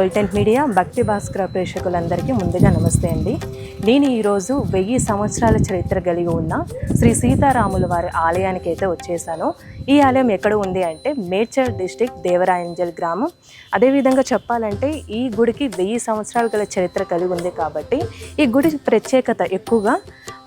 Welcome పొలిటెంట్ media భక్తి భాస్కర ప్రేక్షకులందరికీ ముందుగా నమస్తే అండి. నేను ఈరోజు వెయ్యి సంవత్సరాల చరిత్ర కలిగి ఉన్న శ్రీ సీతారాముల వారి ఆలయానికి అయితే వచ్చేసాను. ఈ ఆలయం ఎక్కడ ఉంది అంటే మేడ్చల్ డిస్టిక్ దేవరాయంజల్ గ్రామం. అదేవిధంగా చెప్పాలంటే ఈ గుడికి వెయ్యి సంవత్సరాలు గల చరిత్ర కలిగి ఉంది కాబట్టి ఈ గుడి ప్రత్యేకత ఎక్కువగా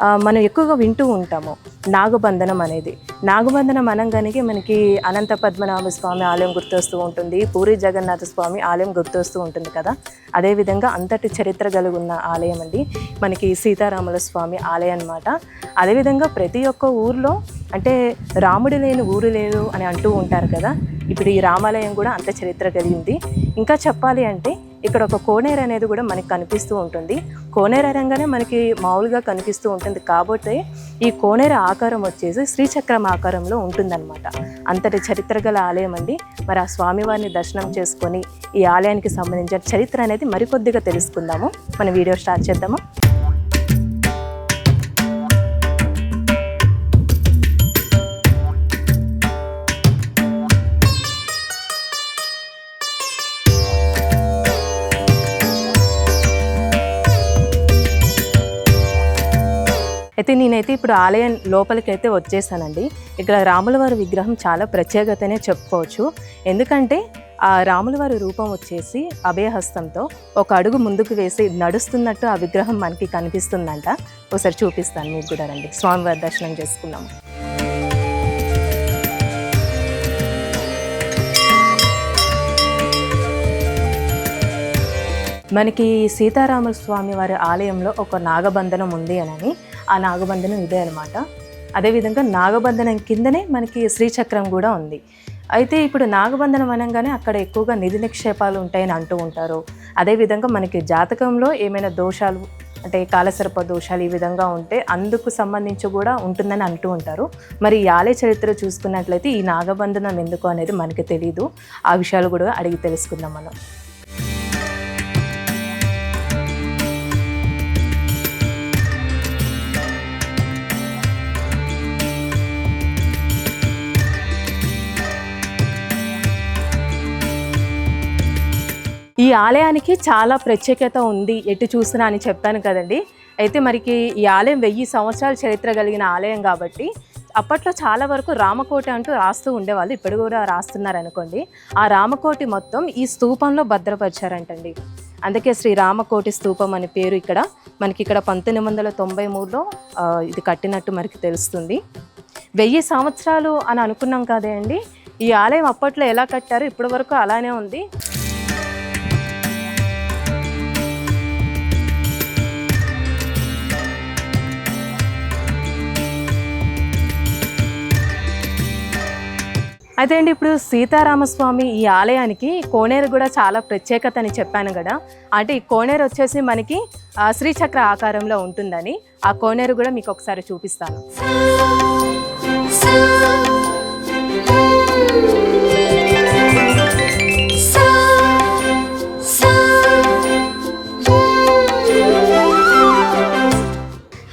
మనం ఎక్కువగా వింటూ ఉంటాము. నాగబంధనం అనేది. నాగబంధనం అనగానే మనకి అనంత పద్మనాభ స్వామి ఆలయం గుర్తొస్తూ ఉంటుంది. పూరి జగన్నాథ స్వామి ఆలయం గుర్తొస్తూ ఉంటుంది కదా. అదేవిధంగా అంతటి చరిత్ర కలిగి ఉన్న ఆలయం అండి. మనకి సీతారాముల స్వామి ఆలయం అనమాట అదేవిధంగా ప్రతి ఒక్క ఊర్లో అంటే రాముడు లేని ఊరు లేదు అని అంటూ ఉంటారు కదా. ఇప్పుడు ఈ రామాలయం కూడా అంత చరిత్ర కలిగింది. ఇంకా చెప్పాలి అంటే ఇక్కడ ఒక కోనేరు అనేది కూడా మనకి కనిపిస్తూ ఉంటుంది. కోనేరు అనగానే మనకి మామూలుగా కనిపిస్తూ ఉంటుంది. కాబట్టి ఈ కోనేరు ఆకారం వచ్చేసి శ్రీచక్రం ఆకారంలో ఉంటుందన్నమాట. అంతటి చరిత్ర గల ఆలయం అండి. మరి ఆ స్వామివారిని దర్శనం చేసుకొని ఈ ఆలయానికి సంబంధించిన చరిత్ర అనేది మరికొద్దిగా తెలుసుకుందాము. మన వీడియో స్టార్ట్ చేద్దామా? అయితే నేనైతే ఇప్పుడు ఆలయం లోపలికి అయితే వచ్చేసానండి. ఇక్కడ రాములవారి విగ్రహం చాలా ప్రత్యేకతనే చెప్పుకోవచ్చు. ఎందుకంటే ఆ రాములవారి రూపం వచ్చేసి అభయహస్తంతో ఒక అడుగు ముందుకు వేసి నడుస్తున్నట్టు ఆ విగ్రహం మనకి కనిపిస్తుందంట. ఒకసారి చూపిస్తాను మీకు కూడా రండి. స్వామివారి దర్శనం చేసుకుందాము మనకి సీతారామ స్వామి వారి ఆలయంలో ఒక నాగబంధనం ఉంది అని ఆ నాగబంధనం ఇదే అనమాట అదేవిధంగా నాగబంధనం కిందనే మనకి శ్రీచక్రం కూడా ఉంది. అయితే ఇప్పుడు నాగబంధనం అనగానే అక్కడ ఎక్కువగా నిధి నిక్షేపాలు ఉంటాయని అంటూ ఉంటారు. అదేవిధంగా మనకి జాతకంలో ఏమైనా దోషాలు అంటే కాలసర్ప దోషాలు ఈ విధంగా ఉంటే అందుకు సంబంధించి కూడా ఉంటుందని అంటూ ఉంటారు. మరి ఈ ఆలయ చరిత్ర చూసుకున్నట్లయితే ఈ నాగబంధనం ఎందుకు అనేది మనకి తెలియదు ఆ విషయాలు కూడా అడిగి తెలుసుకుందాం మనం. ఈ ఆలయానికి చాలా ప్రత్యేకత ఉంది ఎటు చూసినా అని చెప్పాను కదండి. అయితే మరికి ఈ ఆలయం వెయ్యి సంవత్సరాల చరిత్ర కలిగిన ఆలయం కాబట్టి అప్పట్లో చాలా వరకు రామకోట అంటూ రాస్తూ ఉండేవాళ్ళు ఇప్పుడు కూడా రాస్తున్నారు అనుకోండి. ఆ రామకోటి మొత్తం ఈ స్తూపంలో భద్రపరిచారంటండి. అందుకే శ్రీ రామకోటి స్తూపం అనే పేరు ఇక్కడ. మనకి ఇక్కడ పంతొమ్మిది వందల తొంభై మూడులో ఇది కట్టినట్టు మనకి తెలుస్తుంది. వెయ్యి సంవత్సరాలు అని అనుకున్నాం కదే అండి. ఈ ఆలయం అప్పట్లో ఎలా కట్టారో ఇప్పటి వరకు అలానే ఉంది. అయితే అండి ఇప్పుడు సీతారామస్వామి ఈ ఆలయానికి కోనేరు కూడా చాలా ప్రత్యేకత అని చెప్పాను కదా. అంటే ఈ కోనేరు వచ్చేసి మనకి శ్రీచక్ర ఆకారంలో ఉంటుందని. ఆ కోనేరు కూడా మీకు ఒకసారి చూపిస్తాను.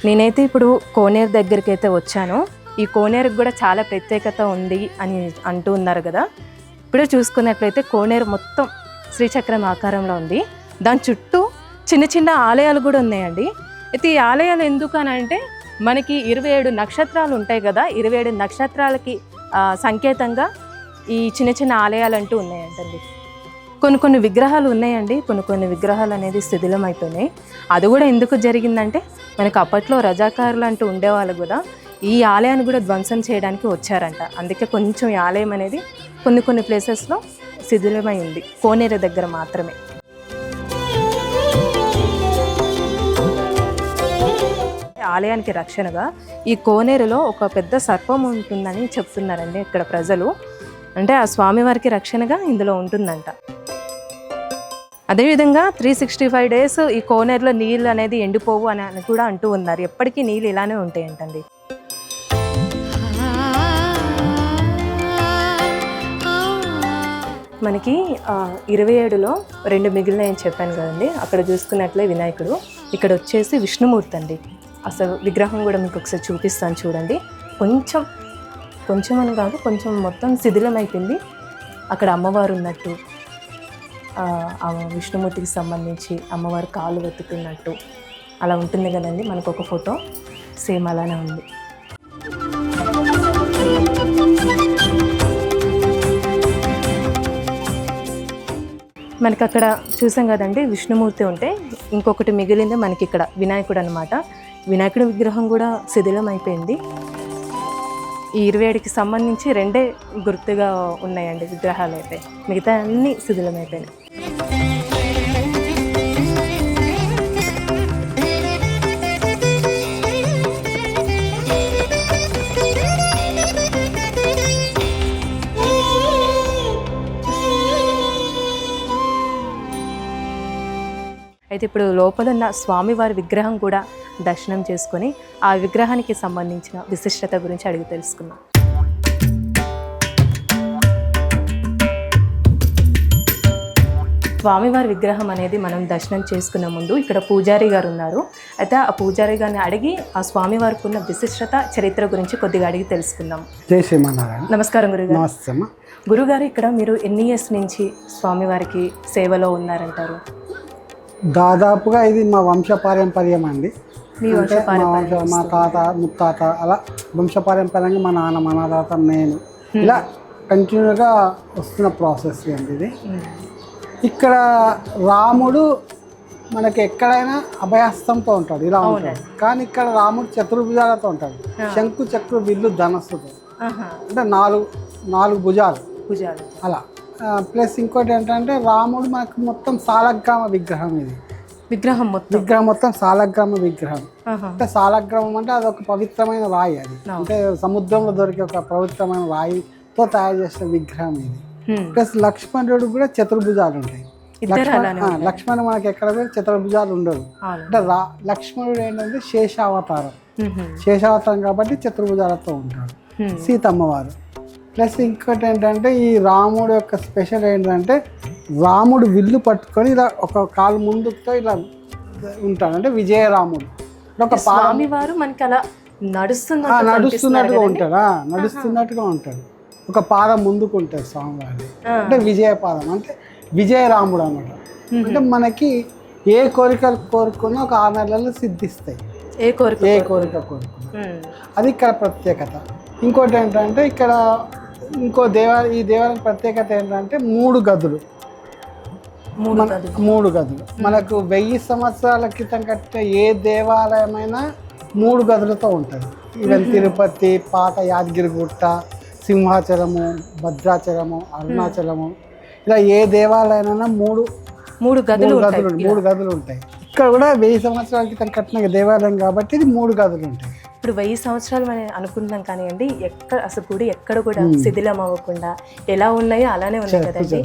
నేనైతే ఇప్పుడు కోనేరు దగ్గరికి అయితే వచ్చాను. ఈ కోనేరుకు కూడా చాలా ప్రత్యేకత ఉంది అని అంటూ ఉన్నారు కదా. ఇప్పుడే చూసుకున్నట్లయితే కోనేరు మొత్తం శ్రీచక్రం ఆకారంలో ఉంది. దాని చుట్టూ చిన్న చిన్న ఆలయాలు కూడా ఉన్నాయండి. అయితే ఈ ఆలయాలు ఎందుకు అని అంటే మనకి ఇరవై ఏడు నక్షత్రాలు ఉంటాయి కదా. ఇరవై ఏడు నక్షత్రాలకి సంకేతంగా ఈ చిన్న చిన్న ఆలయాలు అంటూ ఉన్నాయంటండి. కొన్ని కొన్ని విగ్రహాలు ఉన్నాయండి. కొన్ని కొన్ని విగ్రహాలు అనేది శిథిలం అయిపోయినాయి అది కూడా ఎందుకు జరిగిందంటే మనకు అప్పట్లో రజాకారులు అంటూ ఉండేవాళ్ళు కూడా ఈ ఆలయాన్ని కూడా ధ్వంసం చేయడానికి వచ్చారంట. అందుకే కొంచెం ఈ ఆలయం అనేది కొన్ని కొన్ని ప్లేసెస్లో శిథిలమై ఉంది. కోనేరు దగ్గర మాత్రమే. ఆలయానికి రక్షణగా ఈ కోనేరులో ఒక పెద్ద సర్పం ఉంటుందని చెప్తున్నారండి ఇక్కడ ప్రజలు. అంటే ఆ స్వామివారికి రక్షణగా ఇందులో ఉంటుందంట. అదేవిధంగా త్రీ సిక్స్టీ ఫైవ్ డేస్ ఈ కోనేరులో నీళ్ళు అనేది ఎండిపోవు అని అని కూడా అంటూ ఉన్నారు. ఎప్పటికీ నీళ్ళు ఇలానే ఉంటాయంటండి. మనకి ఇరవై ఏడులో రెండు మిగిలినాయని చెప్పాను కదండి. అక్కడ చూసుకున్నట్లే వినాయకుడు. ఇక్కడ వచ్చేసి విష్ణుమూర్తి అండి. అసలు విగ్రహం కూడా మీకు ఒకసారి చూపిస్తాను చూడండి. కొంచెం కొంచెం అని కాదు కొంచెం మొత్తం శిథిలమైపోయింది. అక్కడ అమ్మవారు ఉన్నట్టు విష్ణుమూర్తికి సంబంధించి అమ్మవారు కాళ్ళు వెతుకున్నట్టు అలా ఉంటుంది కదండి మనకు ఒక ఫోటో. సేమ్ అలానే ఉంది. మనకి అక్కడ చూసాం కదండి విష్ణుమూర్తి ఉంటే ఇంకొకటి మిగిలింది మనకి ఇక్కడ వినాయకుడు అనమాట వినాయకుడి విగ్రహం కూడా శిథిలం అయిపోయింది. ఈ ఇరవై ఏడుకి సంబంధించి రెండే గుర్తుగా ఉన్నాయండి విగ్రహాలు అయితే. మిగతా అన్ని శిథిలం అయిపోయినాయి. అయితే ఇప్పుడు లోపల ఉన్న స్వామివారి విగ్రహం కూడా దర్శనం చేసుకొని ఆ విగ్రహానికి సంబంధించిన విశిష్టత గురించి అడిగి తెలుసుకుందాం. స్వామివారి విగ్రహం అనేది మనం దర్శనం చేసుకున్న ముందు ఇక్కడ పూజారి గారు ఉన్నారు. అయితే ఆ పూజారి గారిని అడిగి ఆ స్వామివారికి ఉన్న విశిష్టత చరిత్ర గురించి కొద్దిగా అడిగి తెలుసుకుందాం. నమస్కారం గురుగారు. నమస్తే గురుగారు ఇక్కడ మీరు ఎన్ని ఇయర్స్ నుంచి స్వామివారికి సేవలో ఉన్నారంటారు? దాదాపుగా ఇది మా వంశపారంపర్యం అండి. మీ అంటే మా వంశ మా తాత ముత్తాత అలా వంశపారంపర్యంగా మా నాన్న మా తాత నేను ఇలా కంటిన్యూగా వస్తున్న ప్రాసెస్ అండి ఇది. ఇక్కడ రాముడు మనకి ఎక్కడైనా అభయహస్తంతో ఉంటాడు ఇలా ఉంటాడు. కానీ ఇక్కడ రాముడు చతుర్భుజాలతో ఉంటాడు. శంకు చక్ర విల్లు ధనస్సుతో అంటే నాలుగు నాలుగు భుజాలు. పూజారు అలా. ప్లస్ ఇంకోటి ఏంటంటే రాముడు మనకు మొత్తం సాలగ్రామ విగ్రహం ఇది. విగ్రహం మొత్తం? విగ్రహం మొత్తం సాలగ్రామ విగ్రహం. అంటే సాలగ్రామం అంటే అదొక పవిత్రమైన రాయి అది. అంటే సముద్రంలో దొరికే ఒక పవిత్రమైన రాయితో తయారు చేసిన విగ్రహం ఇది. ప్లస్ లక్ష్మణుడు కూడా చతుర్భుజాలు ఉంటాయి. లక్ష్మణ మనకి ఎక్కడ కూడా చతుర్భుజాలు ఉండవు. అంటే రా లక్ష్మణుడు ఏంటంటే శేషావతారం. శేషావతారం కాబట్టి చతుర్భుజాలతో ఉంటాడు. సీతమ్మవారు. ప్లస్ ఇంకోటి ఏంటంటే ఈ రాముడు యొక్క స్పెషల్ ఏంటంటే రాముడు విల్లు పట్టుకొని ఇలా ఒక కాలు ముందుతో ఇలా ఉంటాడు. అంటే విజయరాముడు ఒక స్వామివారు మనకి అలా నడుస్తున్న ఆ, నడుస్తున్నట్టుగా ఉంటాడు. నడుస్తున్నట్టుగా ఉంటాడు. ఒక పాదం ముందుకు ఉంటుంది స్వామివారి అంటే విజయ పాదం. అంటే విజయరాముడు అన్నమాట. అంటే మనకి ఏ కోరికలు కోరుకున్నా ఒక ఆరు నెలల్లో సిద్ధిస్తాయి. ఏ కోరిక ఏ కోరిక కోరుకున్నా. అది ఇక్కడ ప్రత్యేకత. ఇంకోటి ఏంటంటే ఇక్కడ ఇంకో దేవాలయం ఈ దేవాలయం ప్రత్యేకత ఏంటంటే మూడు గదులు. మూడు గదులు. మనకు వెయ్యి సంవత్సరాల క్రితం కట్టిన ఏ దేవాలయమైనా మూడు గదులతో ఉంటుంది. ఈవెన్ తిరుపతి పాత యాదగిరిగుట్ట సింహాచలము భద్రాచలము అరుణాచలము. ఇలా ఏ దేవాలయమైనా మూడు మూడు గదులు గదులు మూడు గదులు ఉంటాయి. ఇక్కడ కూడా వెయ్యి సంవత్సరాల క్రితం కట్టిన దేవాలయం కాబట్టి ఇది మూడు గదులు ఉంటాయి. ఇప్పుడు వెయ్యి సంవత్సరాలు మనం అనుకుంటున్నాం కానివ్వండి ఎక్కడ అసలు గుడి ఎక్కడ కూడా శిథిలం అవ్వకుండా ఎలా ఉన్నాయో అలానే ఉన్నాయి కదండి.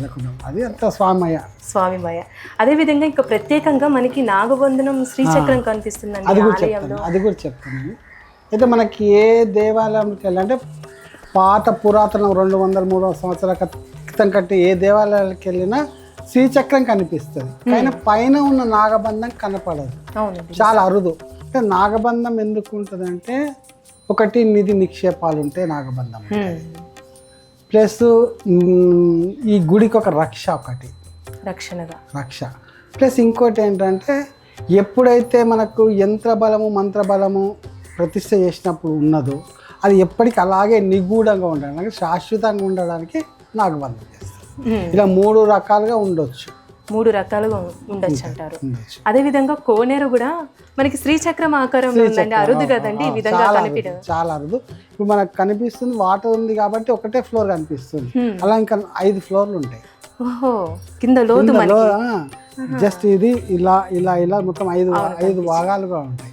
అది అంత స్వామయ్య అదే విధంగా ఇంకా ప్రత్యేకంగా మనకి నాగబంధనం శ్రీచక్రం కనిపిస్తుందండి అది కూడా చెప్తాను అది కూడా చెప్తాను. అయితే మనకి ఏ దేవాలయంకి వెళ్ళాలంటే పాత పురాతన రెండు వందల మూడు వందల సంవత్సరాల క్రితం కట్టి ఏ దేవాలయాలకు వెళ్ళినా శ్రీచక్రం కనిపిస్తుంది. కానీ పైన ఉన్న నాగబంధం కనపడదు. చాలా అరుదు. అంటే నాగబంధం ఎందుకు ఉంటుందంటే ఒకటి నిధి నిక్షేపాలు ఉంటాయి నాగబంధం. ప్లస్ ఈ గుడికి ఒక రక్ష ఒకటి. రక్షణగా. రక్ష. ప్లస్ ఇంకోటి ఏంటంటే ఎప్పుడైతే మనకు యంత్ర బలము మంత్ర బలము ప్రతిష్ట చేసినప్పుడు ఉన్నదో అది ఎప్పటికీ అలాగే నిగూఢంగా ఉండడానికి శాశ్వతంగా ఉండడానికి నాగబంధం చేస్తారు. హ్మ్. ఇలా మూడు రకాలుగా ఉండొచ్చు. మూడు రకాలుగా ఉండొచ్చు అంటారు. అదే విధంగా కోనేరు కూడా మనకి శ్రీచక్రం ఆకారంలో ఉందండి. అరుదు కదండి ఈ విధంగా అరుదు, చాలా అరుదు. ఇప్పుడు మనకు కనిపిస్తుంది వాటర్ ఉంది కాబట్టి ఒకటే ఫ్లోర్ కనిపిస్తుంది. అలా ఇంకా ఐదు ఫ్లోర్లు ఉంటాయి. ఓహో కింద లోతు జస్ట్ ఇది ఇలా ఇలా ఇలా మొత్తం ఐదు ఐదు భాగాలుగా ఉంటాయి.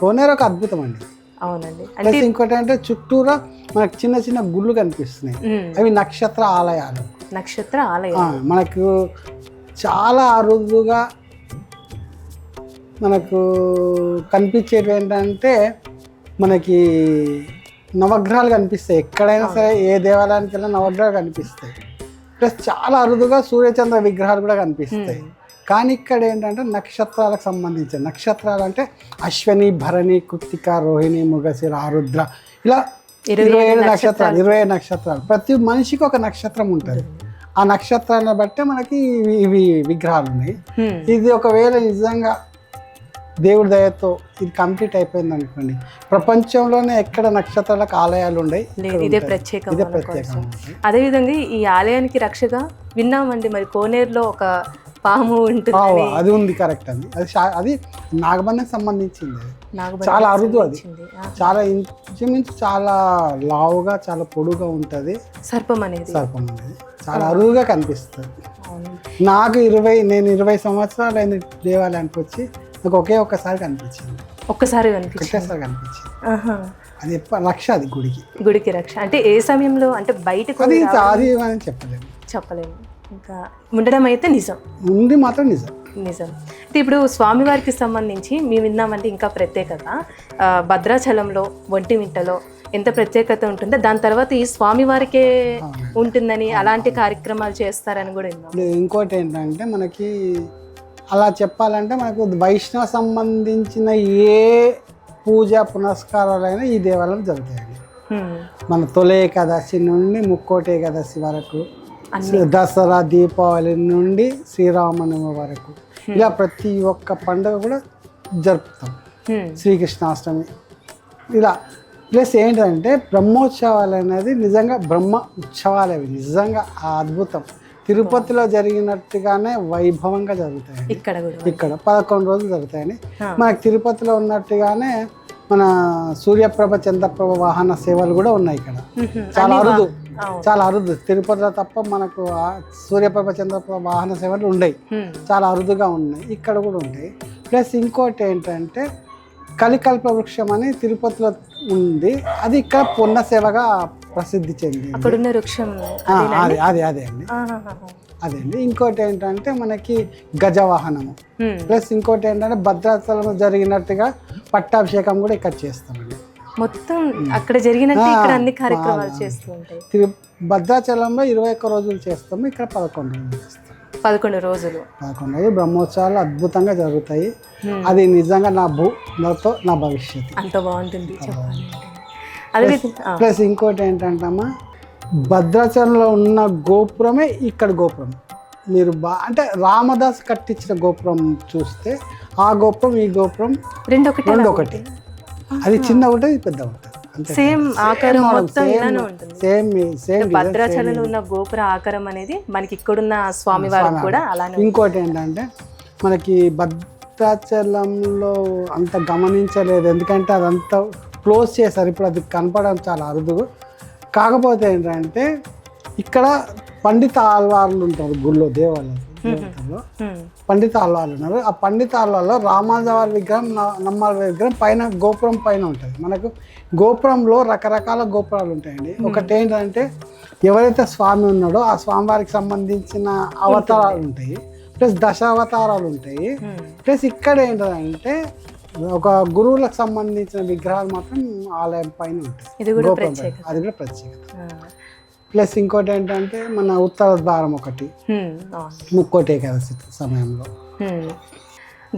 కోనేరు ఒక అద్భుతం అండి. అవునండి. ప్లస్ ఇంకోటి అంటే చుట్టూరా మనకు చిన్న చిన్న గుళ్ళు కనిపిస్తున్నాయి. అవి నక్షత్ర ఆలయాలు. నక్షత్ర ఆలయం ఆ, మనకు చాలా అరుదుగా మనకు కనిపించేవి ఏంటంటే మనకి నవగ్రహాలు కనిపిస్తాయి. ఎక్కడైనా సరే ఏ దేవాలయానికి వెళ్ళినా నవగ్రహాలు కనిపిస్తాయి. ప్లస్ చాలా అరుదుగా సూర్యచంద్ర విగ్రహాలు కూడా కనిపిస్తాయి. కానీ ఇక్కడ ఏంటంటే నక్షత్రాలకు సంబంధించిన నక్షత్రాలు అంటే అశ్వని భరణి కృత్తిక రోహిణి ముగశిర ఆరుద్ర ఇలా ఇరవై ఏడు నక్షత్రాలు. ఇరవై ఏడు నక్షత్రాలు. ప్రతి మనిషికి ఒక నక్షత్రం ఉంటుంది. ఆ నక్షత్రాన్ని బట్టే మనకి ఇవి విగ్రహాలు ఉన్నాయి. ఇది ఒకవేళ నిజంగా దేవుడి దయతో ఇది కంప్లీట్ అయిపోయింది అనుకోండి ప్రపంచంలోనే ఎక్కడ నక్షత్రాలకు ఆలయాలు ఉన్నాయి ఇదే ప్రత్యేకం ఇదే ప్రత్యేకం. అదేవిధంగా ఈ ఆలయానికి రక్షగా విన్నామండి మరి కోనేరులో ఒక పాము ఆ, ఉంటుందని అది ఉంది కరెక్ట్ అది. అది అది నాగబంధకు సంబంధించింది. చాలా అరుదు అది. చాలా ఇంచుమించు చాలా లావుగా చాలా పొడుగా ఉంటుంది. సర్పం అనేది. సర్పం అనేది. చాలా అరుదుగా కనిపిస్తుంది. నాకు ఇరవై నేను ఇరవై సంవత్సరాలు అయింది దేవాలయానికి వచ్చి నాకు ఒకే ఒక్కసారి కనిపించింది. ఒక్కసారి కనిపించింది. ఒకటేసారి కనిపించింది. అది లక్ష అది గుడికి. గుడికి రక్ష. అంటే ఏ సమయంలో? అంటే బయటకు అది అది అని చెప్పలేము. చెప్పలేము. ఇంకా ఉండడం అయితే నిజం. ఉంది మాత్రం నిజం. నిజం. అయితే ఇప్పుడు స్వామివారికి సంబంధించి మేము విన్నామంటే ఇంకా ప్రత్యేకత. భద్రాచలంలో ఒంటిమిట్టలో ఎంత ప్రత్యేకత ఉంటుందో దాని తర్వాత ఈ స్వామివారికే ఉంటుందని అలాంటి కార్యక్రమాలు చేస్తారని కూడా ఇంకోటి ఏంటంటే మనకి అలా చెప్పాలంటే మనకు వైష్ణవ సంబంధించిన ఏ పూజ పునస్కారాలైనా ఈ దేవాలయం జరుగుతాయండి. మన తొలి ఏకాదశి నుండి ముక్కోటి ఏకాదశి వరకు దసరా దీపావళి నుండి శ్రీరామనవమి వరకు. ఇలా ప్రతి ఒక్క పండుగ కూడా జరుపుతాం. శ్రీకృష్ణాష్టమి. ఇలా ప్లస్ ఏంటంటే బ్రహ్మోత్సవాలు అనేది నిజంగా బ్రహ్మ ఉత్సవాలు. అవి నిజంగా ఆ అద్భుతం. తిరుపతిలో జరిగినట్టుగానే వైభవంగా జరుగుతాయండి. ఇక్కడ కూడా ఇక్కడ పదకొండు రోజులు జరుగుతాయండి. ఆ. మనకు తిరుపతిలో ఉన్నట్టుగానే మన సూర్యప్రభ చంద్రప్రభ వాహన సేవలు కూడా ఉన్నాయి ఇక్కడ. చాలా అరుదు. చాలా అరుదు. తిరుపతిలో తప్ప మనకు సూర్యప్రభ చంద్రప్రభ వాహన సేవలు హ్మ్. చాలా అరుదుగా ఉన్నాయి. ఇక్కడ కూడా ఉంటాయి ప్లస్ ఇంకోటి ఏంటంటే కలికల్ప వృక్షం అని తిరుపతిలో ఉంది. అది ఇక్కడ పున్న సేవగా ప్రసిద్ధి చెందింది. అక్కడున్న వృక్షం ఆ, అది అదే అదే అండి. అదే అండి. ఇంకోటి ఏంటంటే మనకి గజవాహనము. ప్లస్ ఇంకోటి ఏంటంటే భద్రాచలంలో జరిగినట్టుగా పట్టాభిషేకం కూడా ఇక్కడ చేస్తామండి. మొత్తం అక్కడ జరిగినట్టు ఇక్కడ అన్ని కార్యక్రమాలు చేస్తూ ఉంటాయి. భద్రాచలంలో ఇరవై ఒక్క రోజులు చేస్తాము ఇక్కడ పదకొండు రోజులు చేస్తాం పదకొండు రోజులు. పదకొండు రోజులు బ్రహ్మోత్సవాలు అద్భుతంగా జరుగుతాయి. అది నిజంగా నా భూ నాతో నా భవిష్యత్తు. అంత బాగుంటుంది అదే ప్లస్ ఇంకోటి ఏంటంటమ్మా భద్రాచలంలో ఉన్న గోపురమే ఇక్కడ గోపురం. మీరు బా అంటే రామదాస్ కట్టించిన గోపురం చూస్తే ఆ గోపురం ఈ గోపురం రెండు ఒకటి రెండు ఒకటి అది చిన్న ఉంటుంది పెద్ద ఉంటుంది సేమ్ ఆకారం మొత్తం ఇలానే ఉంటుంది. సేమ్ సేమ్ భద్రాచలంలో ఉన్న గోపుర ఆకారం అనేది మనకి ఇక్కడున్న స్వామి కూడా అలానే. ఇంకోటి ఏంటంటే మనకి భద్రాచలంలో అంత గమనించలేదు. ఎందుకంటే అదంతా క్లోజ్ చేశారు. ఇప్పుడు అది కనపడడం చాలా అరుదు కాకపోతే ఏంటంటే ఇక్కడ పండిత ఆల్వార్లు ఉంటారు గుళ్ళో దేవాలయం హ్మ్. పండిత ఉన్నారు ఆ పండిత ఆల్వార్లో రామాజవారి విగ్రహం నమ్మాల విగ్రహం పైన గోపురం పైన ఉంటుంది. మనకు గోపురంలో రకరకాల గోపురాలు ఉంటాయండి. ఒకటి ఏంటంటే ఎవరైతే స్వామి ఉన్నాడో ఆ స్వామివారికి సంబంధించిన అవతారాలు ఉంటాయి. ప్లస్ దశావతారాలు ఉంటాయి. ప్లస్ ఇక్కడ ఏంటంటే ఒక గురువులకు సంబంధించిన విగ్రహాలు మాత్రం ఆలయం పైన ఉంటాయి. అది కూడా ప్రత్యేకత. ప్లస్ ఇంకోటి ఏంటంటే మన ఉత్తర ద్వారం ఒకటి. ముక్కోటి ఏకాదశి సమయంలో.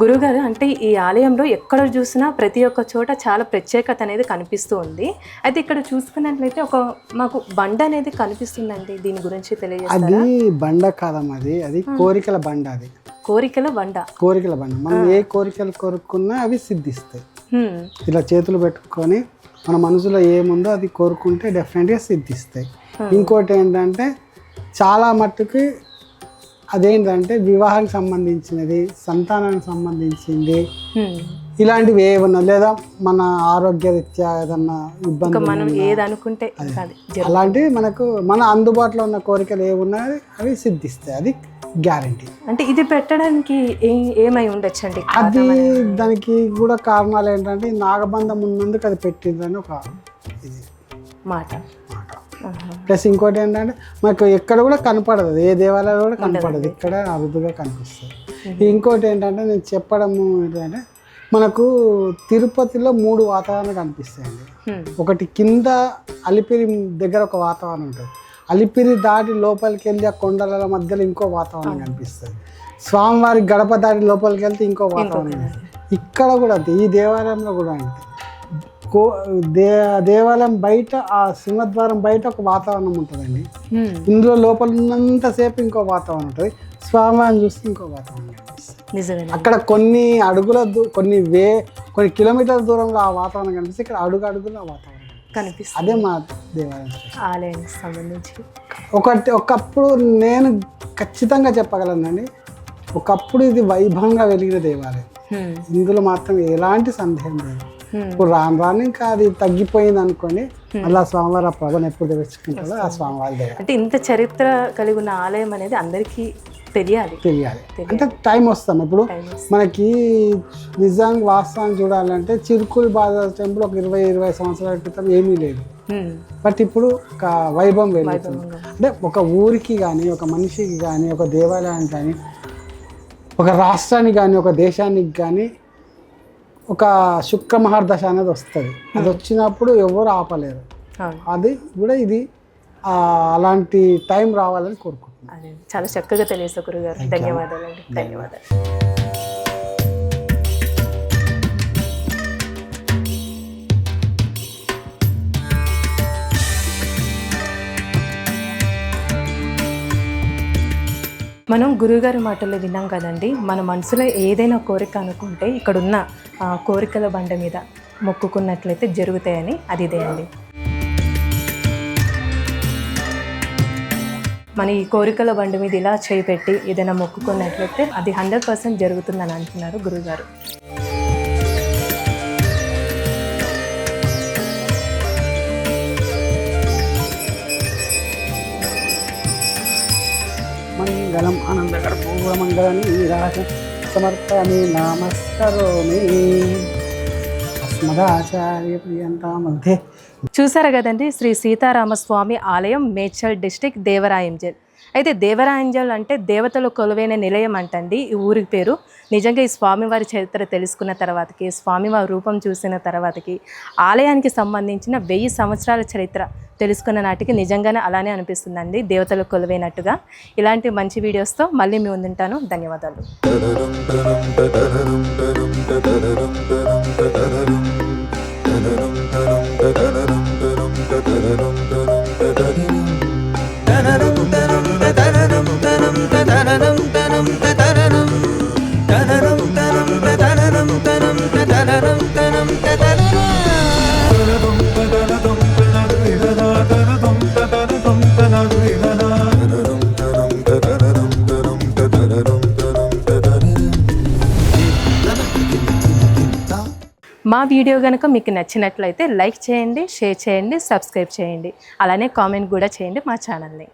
గురుగారు అంటే ఈ ఆలయంలో ఎక్కడ చూసినా ప్రతి ఒక్క చోట చాలా ప్రత్యేకత అనేది కనిపిస్తూ ఉంది. అయితే ఇక్కడ చూసుకున్నట్లయితే ఒక మాకు బండ అనేది కనిపిస్తుందండి. దీని గురించి తెలియజేస్తారా? అది బండ కాదమ్మా అది. అది కోరికల బండ అది. కోరికల బండ. కోరికల బండ. మనం ఏ కోరికలు కోరుకున్నా అవి సిద్ధిస్తాయి. ఇలా చేతులు పెట్టుకొని మన మనసులో ఏముందో అది కోరుకుంటే డెఫినెట్గా సిద్ధిస్తాయి. ఇంకోటి ఏంటంటే చాలా మట్టుకి అదేంటంటే వివాహానికి సంబంధించినది సంతానానికి సంబంధించింది. ఇలాంటివి ఏమన్నా లేదా మన ఆరోగ్య రీత్యా ఏదన్నా ఇబ్బంది ఇంకా మనం ఏది అనుకుంటే అలాంటివి మనకు మన అందుబాటులో ఉన్న కోరికలు ఏమున్నా అవి సిద్ధిస్తాయి. అది గ్యారంటీ. అంటే ఇది పెట్టడానికి ఏమై ఉండొచ్చండి? అది దానికి కూడా కారణాలు ఏంటంటే నాగబంధం ఉన్నందుకు అది పెట్టిందని ఒక ఇది. మాట. మాట. ప్లస్ ఇంకోటి ఏంటంటే మనకు ఎక్కడ కూడా కనపడదు. ఏ దేవాలయంలో కూడా కనపడదు. ఇక్కడ అరుదుగా కనిపిస్తుంది. ఇంకోటి ఏంటంటే నేను చెప్పడము ఏంటంటే మనకు తిరుపతిలో మూడు వాతావరణాలు కనిపిస్తాయండి. ఒకటి కింద అలిపిరి దగ్గర ఒక వాతావరణం ఉంటుంది. అలిపిరి దాటి లోపలికి వెళ్ళి ఆ కొండల మధ్యలో ఇంకో వాతావరణం కనిపిస్తుంది. స్వామివారి గడప దాటి లోపలికి వెళ్తే ఇంకో వాతావరణం. ఇక్కడ కూడా అంతే. ఈ దేవాలయంలో కూడా అంతే. కో దే దేవాలయం బయట ఆ సింహద్వారం బయట ఒక వాతావరణం ఉంటుందండి. ఇందులో లోపల ఉన్నంతసేపు ఇంకో వాతావరణం ఉంటుంది. స్వామివారిని చూస్తే ఇంకో వాతావరణం అక్కడ కొన్ని అడుగుల కొన్ని వే కొన్ని కిలోమీటర్ల దూరంలో ఆ వాతావరణం కనిపిస్తే ఇక్కడ అడుగు అడుగులో ఆ వాతావరణం కనిపిస్తుంది. అదే మా దేవాలయం. ఆలయానికి సంబంధించి. ఒకటి ఒకప్పుడు నేను ఖచ్చితంగా చెప్పగలనండి. ఒకప్పుడు ఇది వైభవంగా వెలిగిన దేవాలయం. ఇందులో మాత్రం ఎలాంటి సందేహం లేదు. ఇప్పుడు రాను రాను ఇంకా అది తగ్గిపోయింది అనుకోని అలా స్వామివారి ఆ ప్రభను ఎప్పుడు తెచ్చుకుంటారో ఆ స్వామివారి దయ. అంటే ఇంత చరిత్ర కలిగి ఉన్న ఆలయం అనేది అందరికీ తెలియాలి. తెలియాలి. అంటే టైం వస్తాం. ఇప్పుడు. మనకి నిజాంగా వాస్తవాన్ని చూడాలంటే చిరుకుల్ బాజా టెంపుల్ ఒక ఇరవై ఇరవై సంవత్సరాల క్రితం ఏమీ లేదు. బట్ ఇప్పుడు ఒక వైభవం వైభవంగా. అంటే ఒక ఊరికి కానీ ఒక మనిషికి కానీ ఒక దేవాలయానికి కానీ ఒక రాష్ట్రానికి కానీ ఒక దేశానికి కానీ ఒక శుక్ర మహర్దశ అనేది వస్తుంది. అది వచ్చినప్పుడు ఎవరు ఆపలేరు. అది కూడా ఇది అలాంటి టైం రావాలని కోరుకుంటున్నాను. చాలా చక్కగా తెలియదు గురుగారు. ధన్యవాదాలండి. ధన్యవాదాలు. మనం గురువుగారి మాటల్లో విన్నాం కదండి మన మనసులో ఏదైనా కోరిక అనుకుంటే ఇక్కడున్న కోరికల బండ మీద మొక్కుకున్నట్లయితే జరుగుతాయని అది ఇదే అండి. మన ఈ కోరికల బండి మీద ఇలా చేయి పెట్టి ఏదైనా మొక్కుకున్నట్లయితే అది హండ్రెడ్ పర్సెంట్ జరుగుతుందని అంటున్నారు గురువుగారు మంగళం ఆనందకర పూర్వమంగళం రాజ సమర్పణి నమస్కరోమి. అస్మదాచార్య ప్రియంతా మధ్య. చూసారు కదండి శ్రీ సీతారామస్వామి ఆలయం మేడ్చల్ డిస్టిక్ దేవరాయంజల్ అయితే దేవరాంజల్ అంటే దేవతలు కొలువైన నిలయం అంటండి. ఈ ఊరి పేరు నిజంగా ఈ స్వామివారి చరిత్ర తెలుసుకున్న తర్వాతకి స్వామివారి రూపం చూసిన తర్వాతకి ఆలయానికి సంబంధించిన వెయ్యి సంవత్సరాల చరిత్ర తెలుసుకున్న నాటికి నిజంగానే అలానే అనిపిస్తుందండి దేవతలు కొలువైనట్టుగా. ఇలాంటి మంచి వీడియోస్తో మళ్ళీ మీ ముందుంటాను ధన్యవాదాలు. వీడియో కనుక మీకు నచ్చినట్లయితే లైక్ చేయండి షేర్ చేయండి సబ్స్క్రైబ్ చేయండి. అలానే కామెంట్ కూడా చేయండి మా ఛానల్ని.